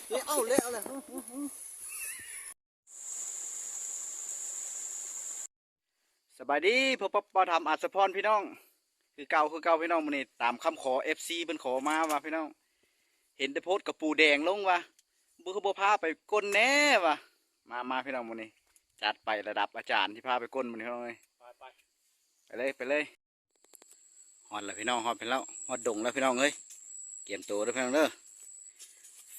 ส่ตัวใหญ่เลเอาเลเอาเลยสบายดีพ่อป๊อปทำอัศพรพี่น้อง คือเก่าคือเก่าพี่น้องมันนี่ตามคำขอ FC เพิ่นขอมาว่าพี่น้อง เห็นแต่โพสกับปูแดงลงว่าบุคือบ่พาไปก้นแน่ว่ะมามาพี่น้องมันนี่จัดไประดับอาจารย์ที่พาไปก้นมันพี่น้องเลยไปไปเลยไปเลยฮอดแล้วพี่น้องฮอดไปแล้วฮอดดงแล้วพี่น้องเอ้ยเกี่ยมตัวด้วพี่น้องเด้อ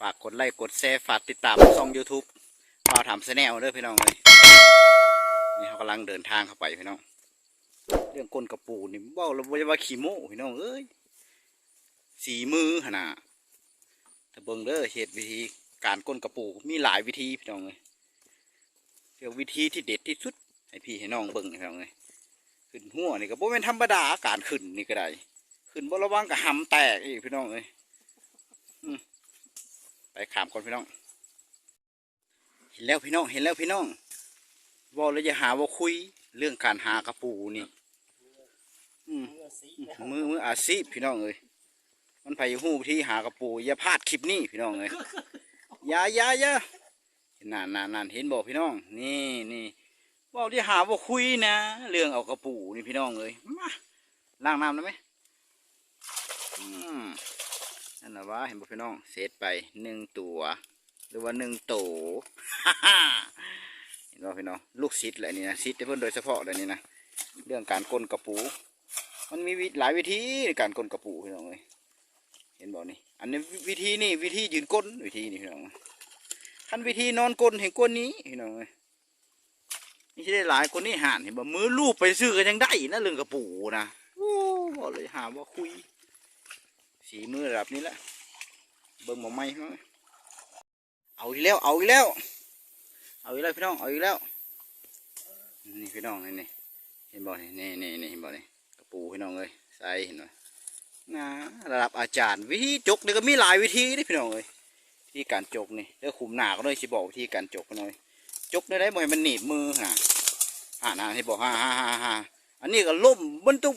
ฝากกดไลค์กดแชร์ฝากติดตามช่อง YouTube บ่าวถามแนลเด้อพี่น้องเอ้ยนี่เขากำลังเดินทางเข้าไปพี่น้อง เรื่องก้นกระปูนี่เบ้าเราบ่ได้ว่าขี้โม้พี่น้องเอ้ยสีมือหนนาถ้าเบิ่งเด้อเหตุวิธีการก้นกระปูมีหลายวิธีพี่น้องเอ้ยเรียกวิธีที่เด็ดที่สุดให้พี่ให้น้องเบิ่งพี่น้องเอ้ยขึ้นหัวนี่ก็บ่เป็นธรรมดาการขึ้นนี่ก็ได้ขึ้นบ่ระวังก็หำแตกอีกพี่น้องเอ้ย ขามก่อนพี่น้อง เห็นแล้วพี่น้อง เห็นแล้วพี่น้องว่าแล้วจะหาว่าคุย เรื่องการหากระปูนี่มือมืออาชีพี่น้องเอ้ยมันไผหู้ที่หากระปูอย่าพลาดคลิปนี้พี่น้องเอ้ยอย่าอย่าอย่านั่นนั่นนั่นเห็นบอกพี่น้อง นี่นี่ว่าที่หาว่าคุยนะ เรื่องเอากระปูนี่พี่น้องเอ้ยมาล้างน้ำได้ไหมอืม นั่นนะวะเห็นบอพี่น้องเสร็จไปหนึ่งตัว หรือว่าหนึ่งโตเห็นบอพี่น้องลูกศิษย์แหละนี่นะศิษย์เพิ่นโดยเฉพาะเลยนี่นะเรื่องการก้นกระปู มันมีหลายวิธีในการก้นกระปูพี่น้องเลยเห็นบอกนี่อันนี้วิธีนี่วิธียืนก้นวิธีนี่พี่น้องขั้นวิธีนอนก้นเห็นก้นนี้พี่น้องเลยนี่ได้หลายคนนี่ห่านเห็นบ่มือลูบไปซื้อกันยังได้นะเรื่องกระปูนะโอ้บอกเลยหาว่าคุย สีมือระดับนี้แหละเบิ่งหมอไม้เอาอีกแล้ว เอาอีกแล้ว เอาอีกแล้วพี่น้อง เอาอีกแล้ว นี่พี่น้องนี่นี่เห็นบ่นี่นี่นี่นี่เห็นบ่นี่กระปูพี่น้องเอ้ยใส่เห็นไหมนะระดับอาจารย์วิธีจกนี่ก็มีหลายวิธีเด้พี่น้องเอ้ยวิธีการจกนี่เดี๋ยวขุมหนาก็เลยสิบอกวิธีการจกหน่อยจกได้ได้บ่ให้มันหนีบมือนะอ่านะที่บอกฮ่าฮ่าฮ่าฮ่าอันนี้ก็ล่มมันต้อง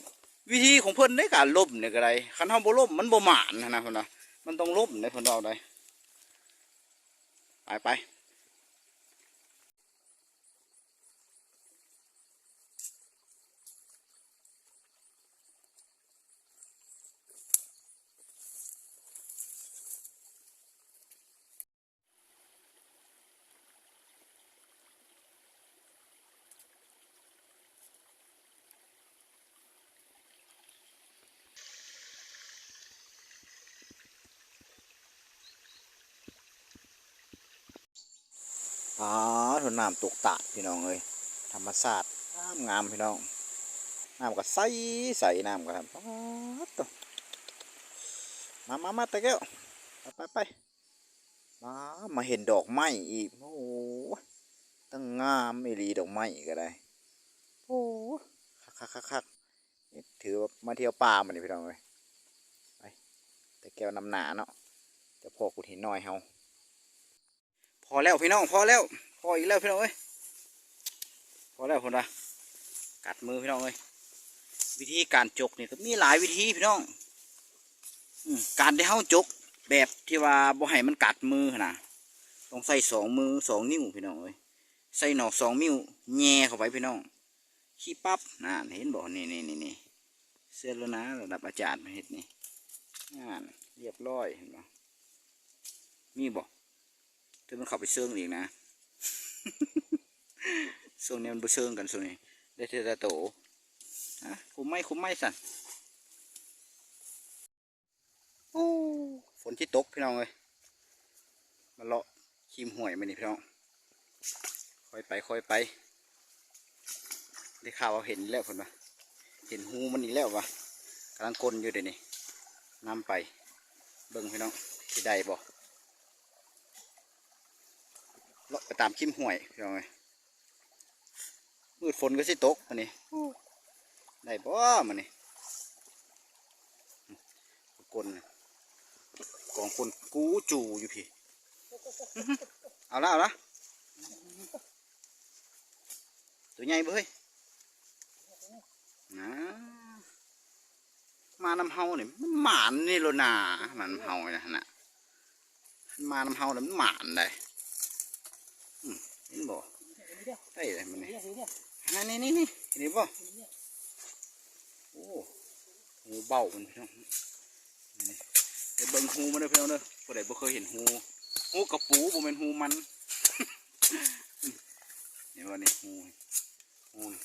วิธีของเพิ่นในการล่มเนี่ยก็ได้คันเฮาบ่ล่มมันบ่หมานนะเพิ่นว่ามันต้องล่มในเพิ่นเราได้ไปไป อ๋อทนน้ำตกตาพี่น้องเอ้ยธรรมชาติงามงามพี่น้อง น้ำก็ใสใสน้ำก็ครับตัวมามามาตะแก้วไปไปไปมามาเห็นดอกไม้อีกโอ้ตั้งงามไม่รีดอกไม้ก็ได้โอ้คักคักคักคักนี่ถือว่ามาเที่ยวป่ามันนี่พี่น้องเอ้ยไปตะแก้วนำหนาเนาะแต่พอกูเห็นน้อยเฮา อแล้วพี่น้องพอแล้วพออีกแล้วพี่น้องเอ้ยพอแล้วคนละกัดมือพี่น้องเอ้ยวิธีการจกนี่ก็มีหลายวิธีพี่น้องอการที่เฮาจกแบบที่ว่าบ่ให้มันกัดมือนะต้องใส่สองมือสองนิ้วพี่น้องเอ้ยใส่หนอกสองนิ้วแง่เข้าไปพี่น้องขี้ปั๊บน่นเห็นบ่นี่นี่นี่นี่เสื้อแล้วนะระดับอาจารย์มาเฮ็ดนี่นั่นเรียบร้อยเห็นบ่มีบ่ ถ้ามันเข้าไปเชิงอีกนะช่วงนี้มันบ่เชิงกันช่วงนี้ได้เทระโตฮะคุ้มไม่คุ้มไม่สั่นโอ้ฝนที่ตกพี่น้องเลยมาเลาะขีมห่วยมานี่พี่น้องค่อยไปค่อยไป ได้ข่าวว่าเห็นแล้วคนปะเห็นหูมันอีกแล้ววะกำลังกลนอยู่เดี๋ยวนี้นำไป เบิ่งพี่น้องที่ใดบ่ เลาะไปตามขิมห่วยพี่น้องมืดฝนก็สิตกมันนี่ได้บ่มันนี่กลนกองคนกูจูอยู่พี่ เอาละเอาละตัวใหญ่เบ้ยนะมานำเฮาเนี่ยมันหมานนี่โลนามันำเฮาเนี่ยนะมาน้ำเฮาแล้วมันหมานได้ เห็นบ่ได้เลยมันนี่อันนี้นี่นี่เห็นบ่โอ้หูเบามันพี่น้องนี่เดี๋ยวเบิ่งหูมันเด้อพี่น้องเด้อผู้ใดบ่เคยเห็นหูหูกระปูบ่แม่นหูมันนี่ว่านี่หูหูนี่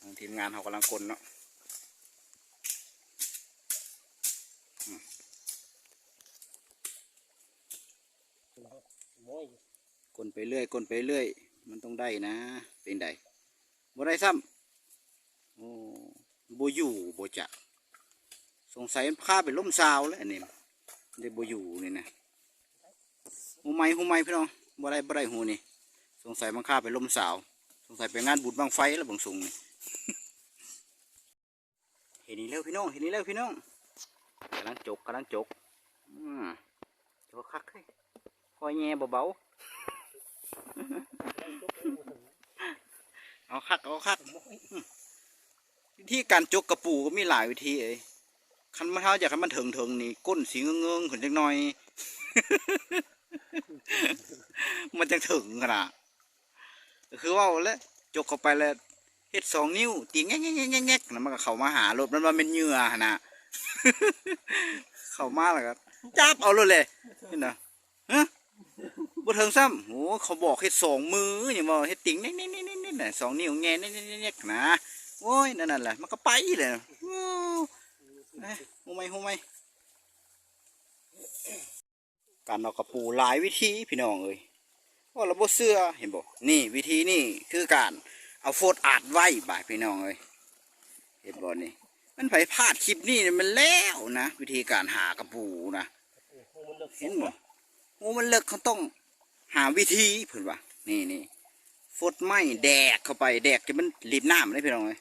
ทางทีมงานเขากำลังกลนเนาะ โอ้ยกลไปเรื่อยกลไปเรื่อย มันต้องได้นะ เป็นไดบ่ได้ซ้ำโอ้บ่อยู่บ่จะสงสัยมันพาไปล่มซาวแล้วอันนี่เดี๋ยวบ่อยู่นี่นะหูไม้หูไม้พี่น้องบ่ได้บ่ได้หูนี่ สงสัยมันฆ่าไปล่มสาว สงสัยไปงานบุญบังไฟแล้วบางสงนี่เห็นนี่แล้วพี่น้อง เห็นนี่แล้วพี่น้องกำลังจกกำลังจกอืมจกคักเลย คอยแง่เบาๆเอาคักเอาคักวิธีการจกกระปูก็มีหลายวิธีเอ้ยคันมันเท้าอยากให้มันเถิงเถิงนี่ก้นสีเงื้องๆขึ้นจักหน่อย มันจังถึงขนาดคือว่าแล้วจกเข้าไปแล้วเฮ็ดสองนิ้วตีแง๊กแง๊กแง๊กแง๊กแล้วมันก็เข้ามาหารถมันว่าเป็นเหยื่อหั่นะเข้ามาแล้วก็จับเอาเลยเลยนี่นะ บ่เทิงซ้ำโอ้เขาบอกเฮ็ดสองมือนี่างบ่เฮ็ดติ่งนี่นี่นี่นี่นี่สองนิ้วแงนี่นี่นี่นี่นะโอ้ยนั่นนั่นแหละมันก็ไปเลยโอ้เอ้ยหูไหมหูไหมการเอากระปูหลายวิธีพี่น้องเอ้ยว่าเราบ่เสื้อเห็นบ่นี่วิธีนี่คือการเอาโฟดอาดไว้บ่ายพี่น้องเอ้ยเห็นบ่นี่มันไผพลาดคลิปนี่มันแล้วนะ วิธีการหากระปูนะมันเลิกเห็นบ่โอ้มันเลิกเขาต้อง หาวิธีเพิ่นว่านี่นี่ฟดไม้แดกเข้าไปแดกจะมันรีบน้ำเลยพี่น้องเอ้ย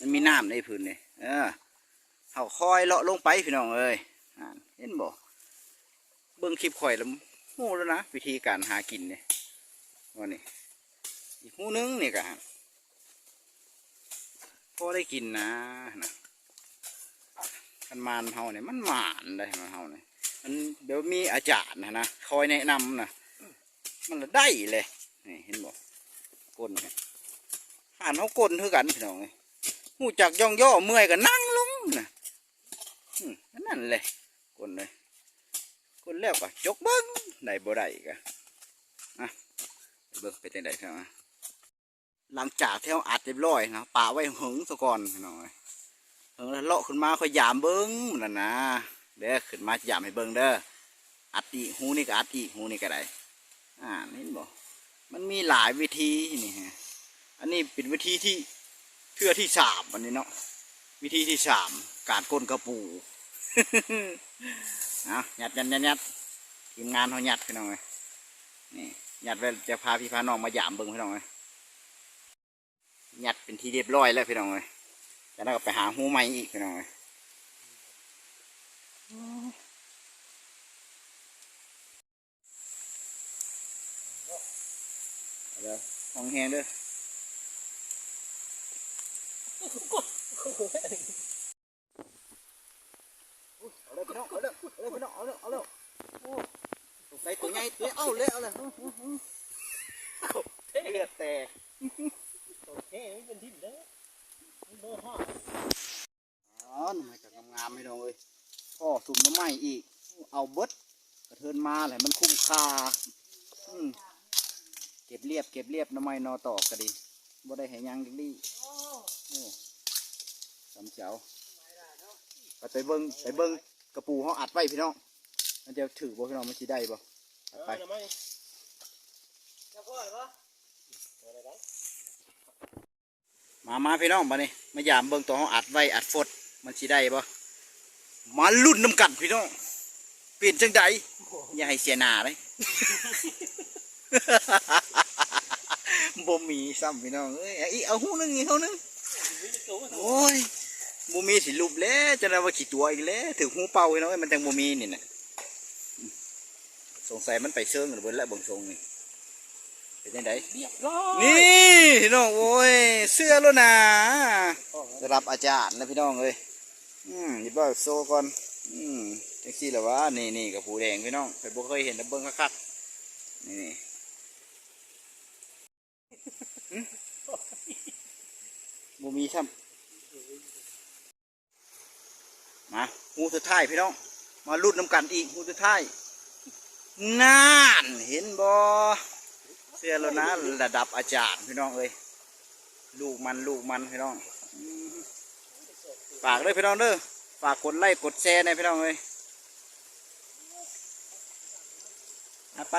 มันมีน้ำในพื้นเลยเออเขาคอยเลาะลงไปพี่น้องเอ้ยอ่าเห็นบ่เบิ่งคลิปข่อยแล้วโูแล้วนะวิธีการหากินเนี่ยว่านี่อีกหูนึงเนี่ยก็พอได้กินนะนะกันมานเฮาเนี่ยมันหมานได้มาเฮาเนี่ยมันเดี๋ยวมีอาจารย์นะนะคอยแนะนำนะ มันละได้เลยนี่เห็นบอกกลนเนี่านเขากลนเท่ากันพี่น้องหูจักย่องย่อเมื่อยก็นั่งลงนะอืมนั่นเลยกลนเลยกลนแล้วก็จกเบิ้งได้บ่ได้ก็อะเบิ้งไปจังไดครับหลังจากที่เราอัดเรียบร้อยนะป่าไว้หึงซะก่อนพี่น้องเอ้ยหึงแล้วเลาะขึ้นมาค่อยยามเบิ้งนั่นนะเด้อขึ้นมายามให้เบิ่งเด้ออัดอีหูนี่ก็อัดอีหูนี่ก็ได้ อ่านี่บอกมันมีหลายวิธีนี่ฮะอันนี้เป็นวิธีที่เทื่อที่สามอันนี้เนาะวิธีที่สามการก้นกระปูเอายัดยัดยัดยัดทีมงานเขาหยัดพี่น้องเลยนี่หยัดไว้จะพาพี่พาน้องมาหยามเบิ่งพี่น้องเลยหยัดเป็นที่เรียบร้อยแล้วพี่น้องเลยแล้วเราก็ไปหาหูใหม่อีกพี่น้องเลย เอาเด้อห้องแห้งเด้อเอาเลยพี่น้องเอาเลยเอาเลยพี่น้องเอาเลยเอาเลยโอ้ตกใจตัวใหญ่ตัวเอาเลยเอาเลยเลือดแตกโอเคมันเป็นที่เด้อมันเบอร์ห้าอ๋อหน่อไม้กับงามๆไม่น้องเอ้ยพ่อสุ่มน้ำไม้อีก เอาเบิดกระเทินมาแหละมันคุ้มค่าอืม เก็บเรียบเก็บเรียบน้ำไม้นอตอกก็ดีบ่ได้ให้หยังดิดีโอ้สำเจ้าไปไปเบิ้งไปเบิ้งกระปูเขาอัดไว้พี่น้องมันจะถือบ่พี่น้องมันสิได้บ่อัดไปเออทำไมจะพ่อเหรออะไรได้มามาพี่น้องมานี่มายามเบิ่งตัวเขาอัดไว้อัดฟดมันสิได้บ่มาลุ้นน้ำกันพี่น้องเปลี่ยนจังใดอย่าให้เสียหน้าเลย บ่มีซ้ำพี่น้องเอ้ยเอาอีกเอาหูหนึงอีกหูหนึงโอ้ยบ่มีสิรูปแล้วจะได้ว่าขี้ตัวอีกแล้วถึงหูเป่าพี่น้องเอ้ยมันจังบ่มีนี่น่ะสงสัยมันไปเชิงกันเบิดแล้วเบิ่งทรงนี่เป็นจังไดเรียบร้อยนี่พี่น้องโอ้ยเสื้อแล้วนะได้รับอาจารย์นะพี่น้องเอ้ยอืมหยิบว่าโซก่อนอืมจังซี่ละวะนี่นี่กับผูแดงพี่น้องเคยบ่เคยเห็นแต่เบิ่งคักๆนี่นี่ บ่มีซ้ำมาหูสุดท้ายพี่น้อง มาลุ้นน้ำกันอีกหูสุดท้ายนานเห็นบ่เสื้อแล้วนะระดับอาจารย์พี่น้องเอ้ยลูกมันลูกมันพี่น้องฝากเลยพี่น้องเด้อฝากกดไลค์กดแชร์นะพี่น้องเอ้ยไป